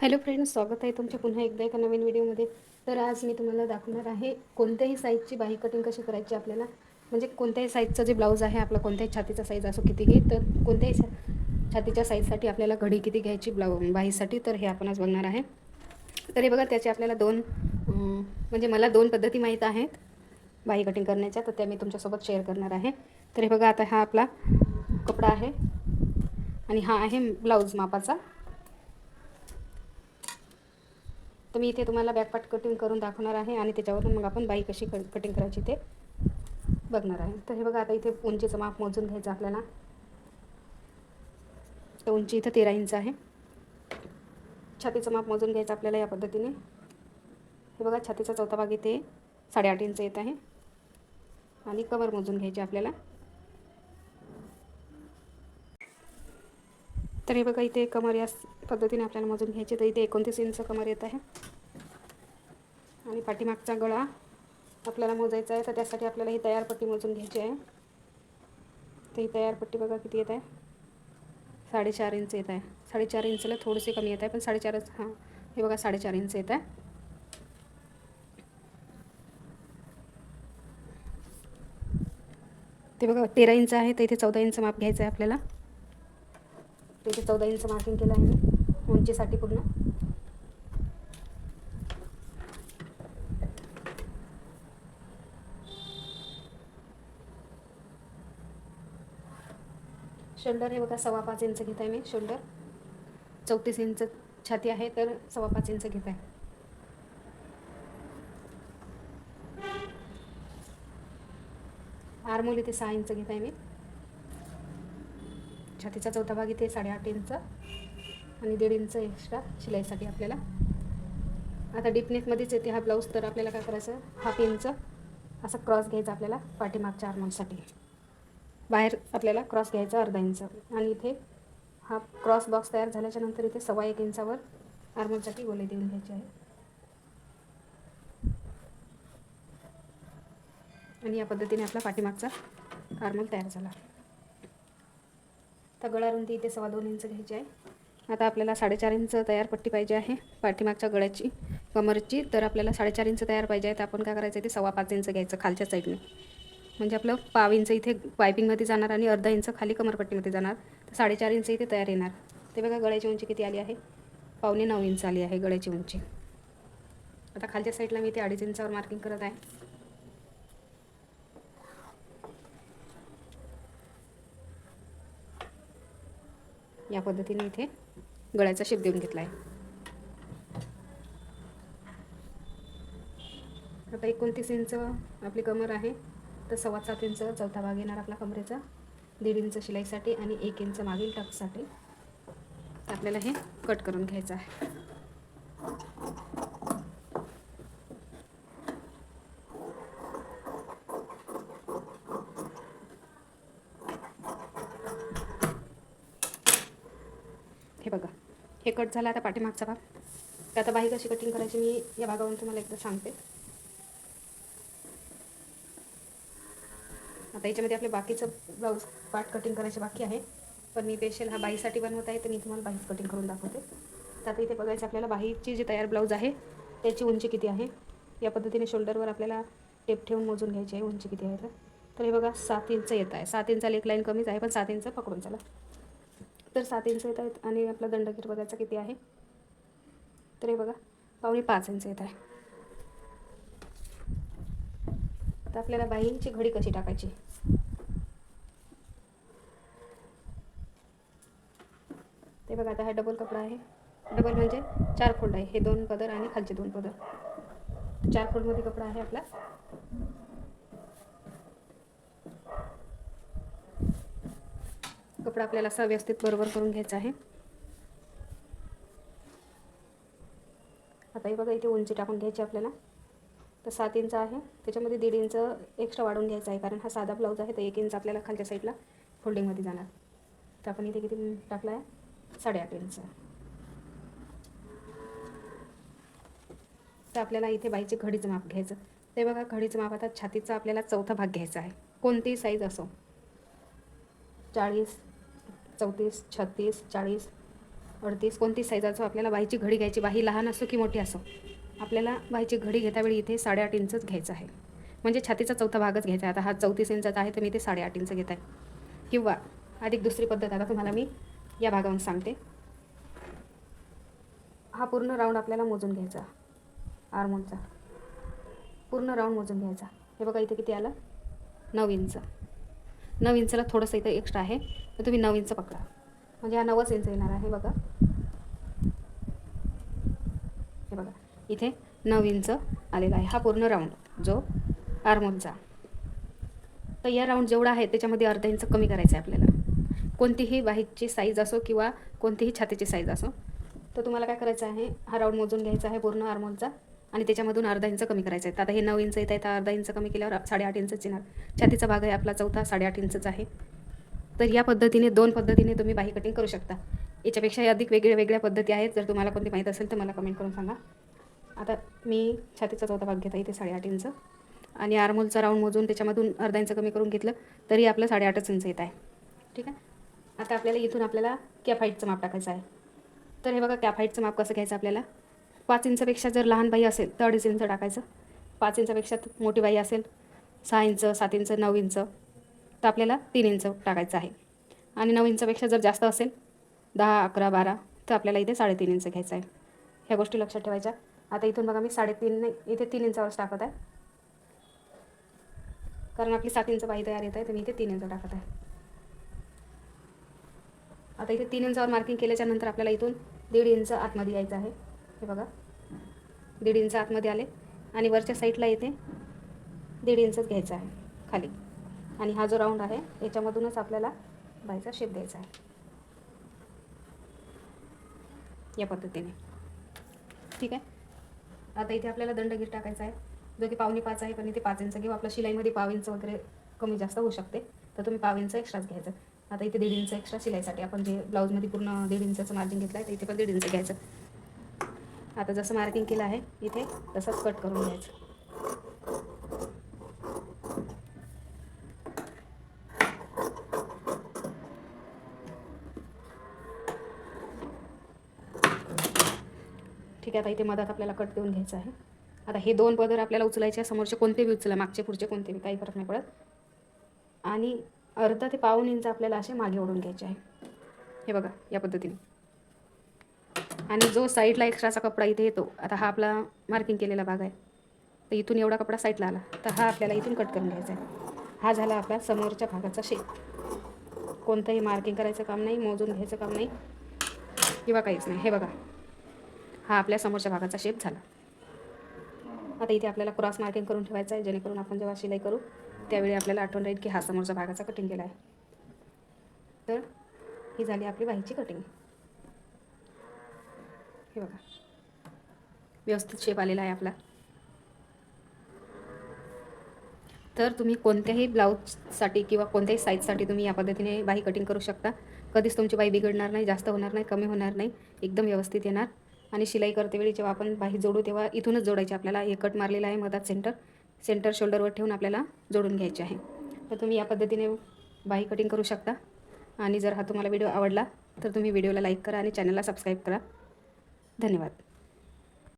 Hello friends स्वागत आहे तुमच्या पुन्हा एकदा एका नवीन व्हिडिओमध्ये. तर आज मी तुम्हाला दाखवणार आहे कोणत्याही साईजची बाही कटिंग कशी करायची आपल्याला. म्हणजे कोणत्याही साईजचं जे ब्लाऊज आहे आपला कोणत्याही छातीचा साईज असो कितीही तर कोणत्याही छातीच्या साईजसाठी आपल्याला घडी किती घ्यायची ब्लाऊ बाहीसाठी तर हे आपण आज बघणार आहे. तर हे बघा त्याचे आपल्याला दोन म्हणजे मला दोन पद्धती माहीत आहेत बाही कटिंग करण्याच्या तर त्या मी तुमच्यासोबत शेअर करणार आहे. तर हे बघा आता हा आपला कपडा आहे आणि हा आहे ब्लाऊज मापाचा. तर मी इथे तुम्हाला बॅकपार्ट कटिंग करून दाखवणार आहे आणि त्याच्यावरून मग आपण बाई कशी कटिंग करायची ते बघणार आहे. तर हे बघा आता इथे उंचीचं माप मोजून घ्यायचं आपल्याला. तर उंची इथं तेरा इंच आहे. छातीचं माप मोजून घ्यायचं आपल्याला या पद्धतीने. हे बघा छातीचा चौथा भाग इथे साडेआठ इंच येत आहे. आणि कमर मोजून घ्यायची आपल्याला. तर हे बघा इथे कमर या पद्धतीने आपल्याला मोजून घ्यायची तर इथे एकोणतीस इंच कमर येत आहे. आणि पाठीमागचा गळा आपल्याला मोजायचा आहे तर त्यासाठी आपल्याला ही तयार पट्टी मोजून घ्यायची आहे. तर ही तयार पट्टी बघा किती येत आहे. साडेचार इंच येत आहे. साडेचार इंचला थोडीशी कमी येत आहे पण साडेचारच हां हे बघा साडेचार इंच येत आहे. ते बघा तेरा इंच आहे तर इथे चौदा इंच माप घ्यायचं आहे आपल्याला. इथे चौदा इंच मार्किंग केलं आहे मी. उंचीसाठी पूर्ण. शोल्डर हे बघा सव्वा पाच इंच घेत आहे मी शोल्डर. चौतीस इंच छाती आहे तर सव्वा पाच इंच घेत आहे. आरमोल इथे सहा इंच घेत आहे मी. छातीचा चौथा भाग इथे साडेआठ इंच. आणि दीड इंच एक्स्ट्रा शिलाईसाठी आपल्याला. आता डीपनेकमध्येच येते हा ब्लाऊज तर आपल्याला काय करायचं? हाफ इंच असा क्रॉस घ्यायचा आपल्याला पाठीमागच्या आर्मोलसाठी बाहेर आपल्याला क्रॉस घ्यायचा अर्धा इंच आणि इथे हा क्रॉस बॉक्स तयार झाल्याच्यानंतर इथे सव्वा एक इंचावर आर्मोलसाठी गोले देऊन घ्यायचे आहे. आणि या पद्धतीने आपला पाठीमागचा आर्मोल तयार झाला. तर गळा रुंदी इथे सव्वा दोन इंच घ्यायची आहे. आता आपल्याला साडेचार इंच तयार पट्टी पाहिजे आहे पाठीमागच्या गळ्याची कमरची. तर आपल्याला साडेचार इंच तयार पाहिजे आहे तर आपण काय करायचं ते सव्वा पाच इंच घ्यायचं खालच्या साईडने म्हणजे आपलं पाव इंच इथे पायपिंगमध्ये जाणार आणि अर्धा इंच खाली कमरपट्टीमध्ये जाणार. तर साडेचार इंच इथे तयार येणार. ते बघा गळ्याची उंची किती आली आहे? पावणे नऊ इंच आली आहे गळ्याची उंची. आता खालच्या साईडला मी इथे अडीच इंचावर मार्किंग करत आहे. या पद्धतीने इथे गळ्याचा शेप देऊन घेतला आहे आता एकोणतीस इंच आपली कमर आहे तर सव्वा सात इंच चौथा भाग येणार आपला कमरेचा. दीड इंच शिलाईसाठी आणि एक इंच मागील टपसाठी आपल्याला हे कट करून घ्यायचं आहे हे बघा हे कट झालं आता पाठीमागचा भाग. तर आता बाही कशी कटिंग करायची मी या भागावरून तुम्हाला एकदा सांगते. आता याच्यामध्ये आपले बाकीचं ब्लाऊज पार्ट कटिंग करायचे बाकी आहे. पण मी स्पेशल हा बाईसाठी बनवत आहे तर मी तुम्हाला बाहीच कटिंग करून दाखवते. तर आता इथे बघायचं आपल्याला बाहीची जी तयार ब्लाऊज आहे त्याची उंची किती आहे? या पद्धतीने शोल्डरवर आपल्याला टेप ठेवून मोजून घ्यायची आहे उंची किती आहे तर. तर हे बघा सात इंच येत आहे. सात इंचाला एक लाईन कमीच आहे पण सात इंच पकडून चला. तर सात इंच येत आहेत आणि आपला दंडगीर बघायचा किती आहे? तर हे बघा पावणे पाच इंच येत आहे. तर आपल्याला बाईंची घडी कशी टाकायची? ते बघा आता हा डबल कपडा आहे. डबल म्हणजे चार फोल्ड आहे. हे दोन पदर आणि खालचे दोन पदर. चार फोल्डमध्ये कपडा आहे आपला. कपडा आपल्याला असा व्यवस्थित बरोबर करून घ्यायचा आहे. आता हे बघा इथे उंची टाकून घ्यायची आपल्याला. तर सात इंच आहे. त्याच्यामध्ये दीड इंच एक्स्ट्रा वाढवून घ्यायचा आहे कारण हा साधा ब्लाऊज आहे तर एक इंच आपल्याला खालच्या साईडला फोल्डिंगमध्ये जाणार. तर आपण इथे किती टाकला आहे? साडेआठ इंच. तर आपल्याला इथे बाईचे घडीचं माप घ्यायचं. ते बघा घडीचं माप आता छातीचा आपल्याला चौथा भाग घ्यायचा आहे. कोणतीही साईज असो. चाळीस चौतीस छत्तीस चाळीस अडतीस कोणती साईज असो आपल्याला बाईची घडी घ्यायची बाही लहान असो की मोठी असो आपल्याला बाईची घडी घेतावेळी इथे साडेआठ इंचच घ्यायचं आहे. म्हणजे छातीचा चौथा भागच घ्यायचा आहे. आता हा चौतीस इंचाचा आहे तर मी इथे साडेआठ इंच घेत आहे. किंवा अधिक दुसरी पद्धत आता तुम्हाला मी या भागावरून सांगते. हा पूर्ण राऊंड आपल्याला मोजून घ्यायचा. आर्मोलचा पूर्ण राऊंड मोजून घ्यायचा. हे बघा इथे किती आलं? नऊ इंच. नऊ इंचला थोडंसं इथं एक्स्ट्रा आहे. तर तुम्ही नऊ इंच पकडा. म्हणजे हा नवच इंच येणार आहे बघा. हे बघा. इथे नऊ इंच आलेला आहे. हा पूर्ण राऊंड जो आर्मोलचा तर या राऊंड जेवढा आहे त्याच्यामध्ये अर्धा इंच कमी करायचं आहे आपल्याला. कोणतीही बाहीची साईज असो किंवा कोणतीही छातीची साईज असो. तर तुम्हाला काय करायचं आहे? हा राऊंड मोजून घ्यायचा आहे पूर्ण आर्मोलचा आणि त्याच्यामधून अर्धा इंच कमी करायचं आहे आता हे नऊ इंच येत आहे तर अर्धा इंच कमी केल्यावर साडेआठ इंचच येणार. छातीचा भाग आहे आपला चौथा साडेआठ इंचच आहे. तर या पद्धतीने दोन पद्धतीने तुम्ही बाही कटिंग करू शकता. याच्यापेक्षाही अधिक वेगळ्या वेगळ्या पद्धती आहेत. जर तुम्हाला कोणती माहीत असेल तर मला कमेंट करून सांगा. आता मी छातीचा चौथा भाग घेता इथे साडेआठ इंच. आणि आरमोलचा राऊंड मोजून त्याच्यामधून अर्धा इंच कमी करून घेतलं तरी आपलं साडेआठच इंच येत आहे. ठीक आहे? आता आपल्याला इथून आपल्याला कॅफ हाईटचं माप टाकायचं आहे. तर हे बघा कॅफ हाईटचं माप कसं घ्यायचं आपल्याला? पाच इंचापेक्षा जर लहान बाई असेल तर अडीच इंच टाकायचं. पाच इंचापेक्षा मोठी बाई असेल सहा इंच सात इंच नऊ इंच तर आपल्याला तीन इंच टाकायचं आहे. आणि नऊ इंचापेक्षा जर जास्त असेल दहा अकरा बारा तर आपल्याला इथे साडेतीन इंच घ्यायचं आहे. ह्या गोष्टी लक्षात ठेवायच्या. आता इथून बघा मी साडेतीन नाही इथे तीन इंचावरच टाकत आहे. कारण आपली सात इंच बाई तयार येत आहे तर मी इथे तीन इंच टाकत आहे. आता इथे तीन इंचावर मार्किंग केल्याच्यानंतर आपल्याला इथून दीड इंच आतमध्ये यायचं आहे. हे बघा. दीड इंच आतमध्ये आले. आणि वरच्या साईडला इथे दीड इंचच घ्यायचा आहे खाली. आणि हा जो राऊंड आहे याच्यामधूनच आपल्याला बाईचा शेप द्यायचा आहे. या पद्धतीने. ठीक आहे? आता इथे आपल्याला दंडगीर टाकायचा आहे. जो की पावणे पाच आहे पण इथे पाच इंच किंवा आपल्या शिलाईमध्ये पाव इंच वगैरे कमी जास्त होऊ शकते. तर तुम्ही पाव इंच एक्स्ट्राच घ्यायचं. आता इथे दीड इंच एक्स्ट्रा शिलाईसाठी आपण जे ब्लाऊजमध्ये पूर्ण दीड इंचाचं मार्जिन घेतलं आहे तर इथे पण दीड इंच घ्यायचं. आता जसं मार्किंग केलं आहे इथे तसंच कट करून घ्यायचं. ठीक आहे आता इथे मधात आपल्याला कट देऊन घ्यायचं आहे. आता हे दोन पदर आपल्याला उचलायचे समोरचे कोणते बी उचला मागचे पुढचे कोणते बी काही फरक नाही पडत. आणि अर्धा ते पाऊन इंच आपल्याला असे मागे ओढून घ्यायचे आहे. हे बघा या पद्धतीने. आणि जो साईडला एक्स्ट्राचा कपडा इथे येतो आता हा आपला मार्किंग केलेला भाग आहे. तर इथून एवढा कपडा साईडला आला. तर हा आपल्याला इथून कट करून घ्यायचा आहे. हा झाला आपला समोरच्या भागाचा शेप कोणतंही मार्किंग करायचं काम नाही मोजून घ्यायचं काम नाही किंवा काहीच नाही. हे बघा. हा आपल्या समोरच्या भागाचा शेप झाला. आता इथे आपल्याला क्रॉस मार्किंग करून ठेवायचं आहे. जेणेकरून आपण जेव्हा शिलाई करू त्यावेळी आपल्याला आठवण राहील की हा समोरच्या भागाचा कटिंग केला आहे. तर ही झाली आपली बाईची कटिंग हे बघा. व्यवस्थित शेप आलेला आहे आपला. तर तुम्ही कोणत्याही ब्लाऊजसाठी किंवा कोणत्याही साईजसाठी तुम्ही या पद्धतीने बाही कटिंग करू शकता. कधीच तुमची बाई बिघडणार नाही जास्त होणार नाही कमी होणार नाही. एकदम व्यवस्थित येणार. आणि शिलाई करते वेळी जेव्हा आपण बाही जोडू तेव्हा इथूनच जोडायची. आपल्याला हे कट मारलेलं आहे मधात सेंटर सेंटर शोल्डरवर ठेवून आपल्याला जोडून घ्यायचे आहे. तर तुम्ही या पद्धतीने बाही कटिंग करू शकता. आणि जर हा तुम्हाला व्हिडिओ आवडला तर तुम्ही व्हिडिओला लाईक करा आणि चॅनलला सबस्क्राईब करा. धन्यवाद.